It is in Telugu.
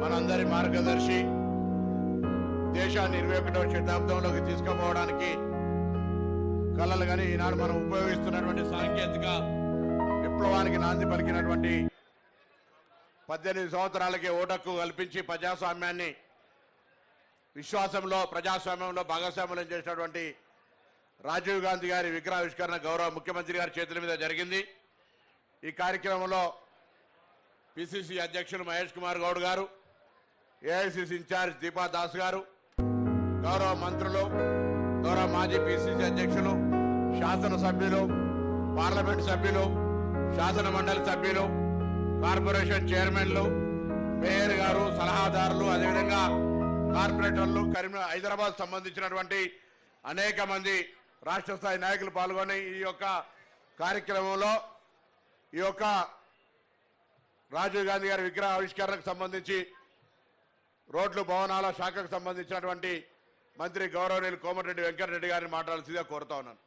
మనందరి మార్గదర్శి దేశాన్ని ఇరవై ఒకటవ శతాబ్దంలోకి తీసుకుపోవడానికి కళలు కానీ ఈనాడు మనం ఉపయోగిస్తున్నటువంటి సాంకేతిక విప్లవానికి నాంది పలికినటువంటి పద్దెనిమిది సంవత్సరాలకే ఓటక్కు కల్పించి ప్రజాస్వామ్యాన్ని విశ్వాసంలో ప్రజాస్వామ్యంలో భాగస్వామ్యం చేసినటువంటి రాజీవ్ గాంధీ గారి విగ్రహావిష్కరణ గౌరవ ముఖ్యమంత్రి గారి చేతుల మీద జరిగింది. ఈ కార్యక్రమంలో పిసిసి అధ్యక్షులు మహేష్ కుమార్ గౌడ్ గారు ఏఐసిసి ఇన్ఛార్జ్ దీపా దాస్ గారు గౌరవ మంత్రులు గౌరవ మాజీ పిసిసి అధ్యక్షులు శాసనసభ్యులు పార్లమెంట్ సభ్యులు శాసన మండలి సభ్యులు కార్పొరేషన్ చైర్మన్లు మేయర్ గారు సలహాదారులు అదేవిధంగా కార్పొరేటర్లు కరీం హైదరాబాద్ సంబంధించినటువంటి అనేక మంది రాష్ట్ర స్థాయి నాయకులు పాల్గొని ఈ యొక్క కార్యక్రమంలో ఈ యొక్క రాజీవ్ గాంధీ గారి విగ్రహ ఆవిష్కరణకు సంబంధించి రోడ్లు భవనాల శాఖకు సంబంధించినటువంటి మంత్రి గౌరవనీయులు కోమటిరెడ్డి వెంకటరెడ్డి గారిని మాట్లాడాల్సిందిగా కోరుతా ఉన్నాను.